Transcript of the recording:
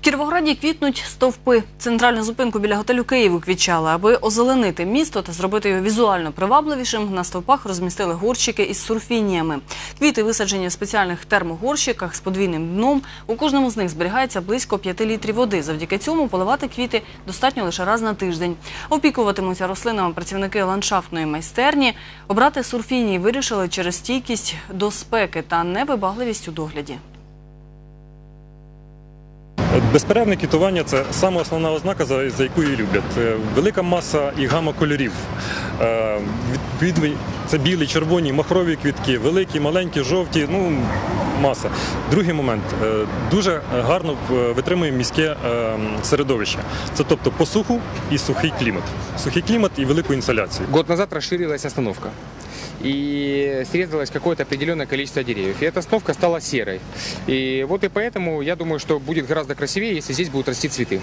Кіровограді квітнуть стовпи. Центральну зупинку біля готелю Київ уквічали. Аби озеленити місто та зробити його візуально привабливішим, на стовпах розмістили горщики із сурфініями. Квіти висаджені в спеціальних термогорщиках з подвійним дном. У кожному з них зберігається близько 5 літрів води. Завдяки цьому поливати квіти достатньо лише раз на тиждень. Опікуватимуться рослинами працівники ландшафтної майстерні. Обрати сурфінії вирішили через стійкість до спеки та невибагливість у догляді. Безперервне квітування це саме основна ознака, за, яку її люблять. Е, Велика маса і гама кольорів. Е, це білі, червоні, махрові квітки, великі, маленькі, жовті, ну маса. Другий момент е, дуже гарно витримує міське середовище. Це тобто посуху і сухий клімат. Сухий клімат і велику інсоляцію. Год назад расширилась остановка И срезалось какое-то определенное количество деревьев. И эта остановка стала серой. И вот и поэтому я думаю, что будет гораздо красивее, если здесь будут расти цветы.